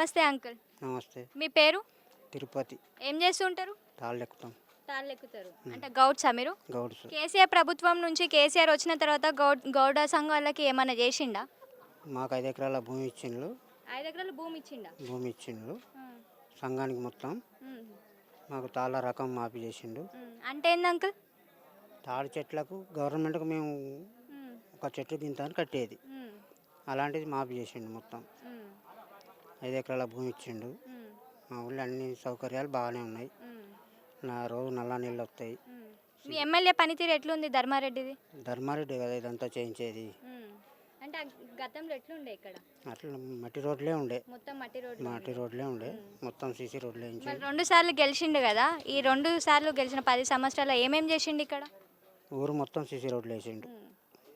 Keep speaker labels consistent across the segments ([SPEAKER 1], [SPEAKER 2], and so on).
[SPEAKER 1] నమస్తే అంకుల్.
[SPEAKER 2] నమస్తే.
[SPEAKER 1] మీ పేరు?
[SPEAKER 2] తిరుపతి.
[SPEAKER 1] ఏం చేస్తుంటారు?
[SPEAKER 2] తాళ్ళు ఎక్కుతాం
[SPEAKER 1] తాళ్ళు ఎక్కుతారు అంటే గౌడ్సా మీరు?
[SPEAKER 2] గౌడ్స్
[SPEAKER 1] కేసీఆర్ ప్రభుత్వం నుంచి కేసీఆర్ వచ్చిన తర్వాత గౌడ్ గౌడ సంఘాలకి ఏమైనా చేసిండా?
[SPEAKER 2] మాకు ఐదు ఎకరాల భూమి ఇచ్చిండ్రు.
[SPEAKER 1] ఐదు ఎకరాలు భూమి ఇచ్చిండా?
[SPEAKER 2] భూమి ఇచ్చిండ్రు. సంఘానికి మొత్తం. మాకు తాళ్ళ రకం మాపి చేసిండు
[SPEAKER 1] అంటే ఏంది అంకుల్?
[SPEAKER 2] తాడి చెట్లకు గవర్నమెంట్కి మేము ఒక చెట్టు గింత కట్టేది. అలాంటిది మాపి చేసిండు మొత్తం. ఐదు ఎకరాల భూమి ఇచ్చిండు. మా ఊళ్ళో అన్ని సౌకర్యాలు బాగానే ఉన్నాయి. నా రోజు నల్ల నీళ్ళు వస్తాయి.
[SPEAKER 1] మీ ఎమ్మెల్యే పనితీరు ఎట్లుంది ధర్మారెడ్డిది?
[SPEAKER 2] ధర్మారెడ్డి కదా ఇదంతా చేయించేది.
[SPEAKER 1] అంటే గతంలో ఎట్లుండే ఇక్కడ?
[SPEAKER 2] అట్లా మట్టి రోడ్లే ఉండే.
[SPEAKER 1] మొత్తం మట్టి రోడ్డు
[SPEAKER 2] మట్టి రోడ్లే ఉండే. మొత్తం సీసీ రోడ్లే
[SPEAKER 1] మరి రెండు సార్లు గెలిచిండు కదా? ఈ రెండు సార్లు గెలిచిన పది సంవత్సరాలు ఏమేం చేసిండు ఇక్కడ?
[SPEAKER 2] ఊరు మొత్తం సీసీ రోడ్లు వేసిండు.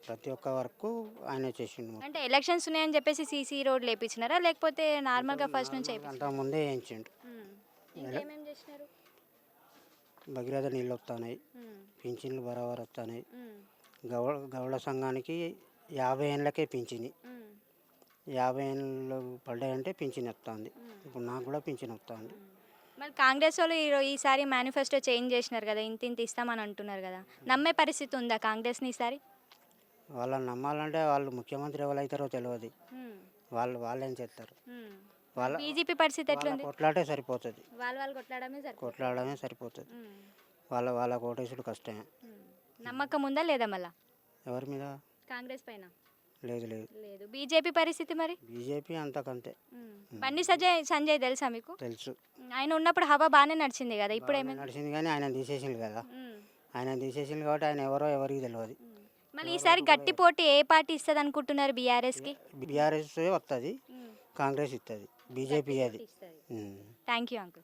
[SPEAKER 2] ప్రతి ఒక్క వరకు ఆయన చేసిండు.
[SPEAKER 1] అంటే ఎలక్షన్స్ ఉన్నాయని చెప్పేసి సీసీ రోడ్లు వేయించినారా? లేకపోతే నార్మల్గా ఫస్ట్ నుంచి
[SPEAKER 2] అంత ముందే వేయించిండు.
[SPEAKER 1] ఇంకేమేం చేసినారు?
[SPEAKER 2] భగీరథ నీళ్ళు వస్తున్నాయి పింఛన్లు బరాబర్ వస్తున్నాయి గౌడ గౌడ సంఘానికి యాభై ఏళ్ళకే పింఛని. యాభై ఏళ్ళు పడ్డాయంటే పింఛన్ వస్తుంది ఇప్పుడు నాకు కూడా పింఛన్ వస్తుంది
[SPEAKER 1] మరి కాంగ్రెస్ వాళ్ళు ఈసారి మేనిఫెస్టో చేంజ్ చేసినారు కదా ఇంత ఇంత ఇస్తామని అంటున్నారు కదా. నమ్మే పరిస్థితి ఉందా కాంగ్రెస్ని ఈసారి
[SPEAKER 2] వాళ్ళని నమ్మాలంటే వాళ్ళు ముఖ్యమంత్రి ఎవరైతారో తెలియదు వాళ్ళు వాళ్ళేం చేస్తారు వాళ్ళ
[SPEAKER 1] బీజేపీ పరిస్థితి ఎట్లుంది?
[SPEAKER 2] కొట్లాటే సరిపోతుంది.
[SPEAKER 1] వాళ్ళు వాళ్ళు కొట్లాడమే సరిపోతుంది.
[SPEAKER 2] కొట్లాడమే సరిపోతుంది. వాళ్ళ వాళ్ళ కోటేసుడు కష్టమే.
[SPEAKER 1] నమ్మకం ఉందా లేదా మళ్ళా?
[SPEAKER 2] ఎవరి మీద?
[SPEAKER 1] కాంగ్రెస్ పైన.
[SPEAKER 2] లేదు లేదు.
[SPEAKER 1] లేదు. బీజేపీ పరిస్థితి మరి?
[SPEAKER 2] బీజేపీ అంతకంతే.
[SPEAKER 1] బండి సంజయ్ సంజయ్ తెలుసా మీకు?
[SPEAKER 2] తెలుసు.
[SPEAKER 1] ఆయన ఉన్నప్పుడు హవా బాగానే నడిచింది కదా ఇప్పుడు
[SPEAKER 2] బాగానే నడిచింది కానీ ఆయన తీసేసిండు కదా. ఆయన తీసేసిండు కాబట్టి ఆయన ఎవరో ఎవరికి తెలియదు
[SPEAKER 1] మళ్ళీ ఈసారి గట్టి పోటీ ఏ పార్టీ ఇస్తుంది అనుకుంటున్నారు బీఆర్ఎస్కి
[SPEAKER 2] బీఆర్ఎస్ వస్తుంది కాంగ్రెస్ ఇస్తుంది బీజేపీ అది.
[SPEAKER 1] Thank you uncle.